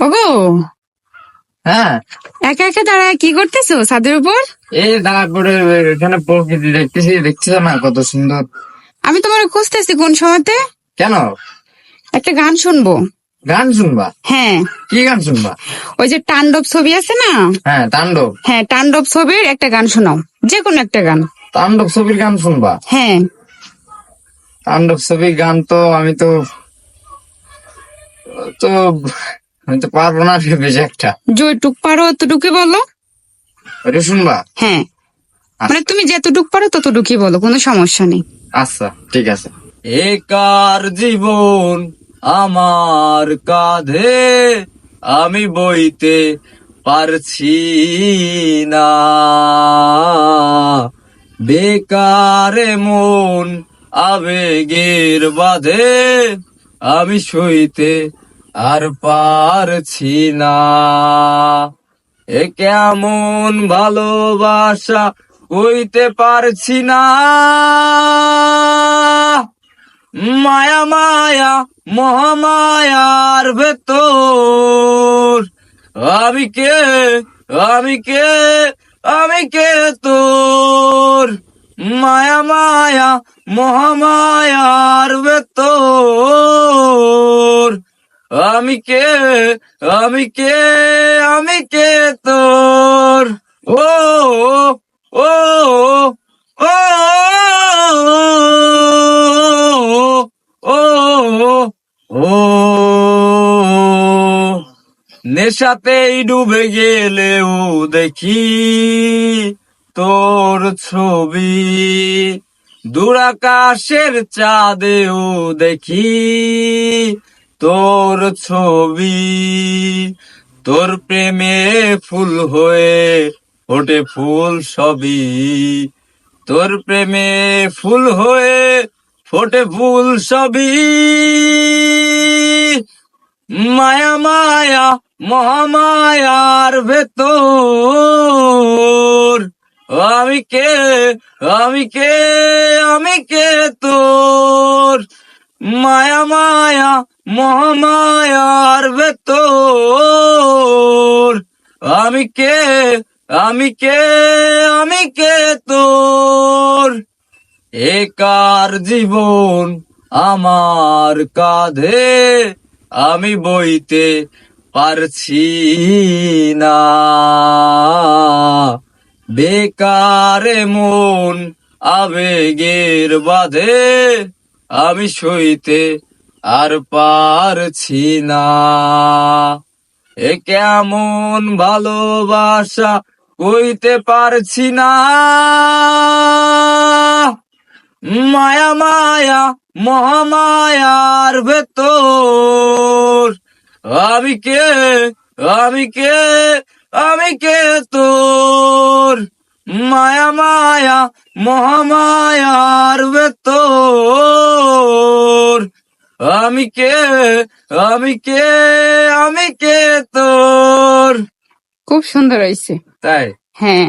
ওগো হ্যাঁ। একা একা দাঁড়ায় কি করতেছো ছাদের উপর? এই তারপরে এখানে প্রকৃতি দেখতেছি দেখছিস না কত সুন্দর। আমি তোমার খুঁজতেছি কোন সময়তে কেন? একটা গান শুনব। গান শুনবা? হ্যাঁ। কি গান শুনবা? ওই যে তাণ্ডব ছবি আছে না? হ্যাঁ তাণ্ডব। হ্যাঁ তাণ্ডব ছবির একটা গান শোনাও। যে কোনো একটা গান। তাণ্ডব ছবির গান শুনবা? হ্যাঁ। তাণ্ডব ছবির গান তো আমি তো তো আমি তো পারব না রে বেশি একটা। যেটুক পারো ততটুকুই বলো। ওটা শুনবা? হ্যাঁ। মানে তুমি যতটুক পারো ততটুকুই বলো কোনো সমস্যা নেই। আচ্ছা ঠিক আছে। একার জীবন আমার কাঁধে আমি বইতে পারছি না। বেকারে মন আবেগের বাঁধে আমি সইতে আর পারছি না। এ কেমন ভালোবাসা কইতে পারছি না। মায়া মায়া, মহামায়ার ভেতর। আমি কে? আমি কে? আমি কে তোর? মায়া মায়া, মহামায়ার ভেতর। আমি কে আমি কে আমি কে তোর ও ও ও ও ও নেশাতেই ডুবে গেলেও দেখি তোর ছবি দূরাকাশের চাঁদেও দেখি তোর ছবি, তোর প্রেমে ফুল হয়ে ওঠে ফুল সবই। তোর প্রেমে ফুল হয়ে ফোটে ফুল সবই। মায়া মায়া, মহামায়ার ভেতর। আমি কে আমি কে আমি কে তোর? মায়া মায়া মহামায়ার ভেতর। আমি কে? আমি কে? আমি কে তোর? একার জীবন আমার কাঁধে? আমি বইতে পারছি না। বেকারে মন আবেগের বাঁধে। আমি সইতে আর পারছি না। এ কেমন ভালোবাসা কইতে পারছি না। মায়া মায়া, মহামায়ার ভেতর। আমি কে? আমি কে? আমি কে তোর? মায়া মায়া, মহামায়ার ভেতর। আমি কে? আমি কে? আমি কে তোর? খুব সুন্দর হয়েছে তাই? হ্যাঁ।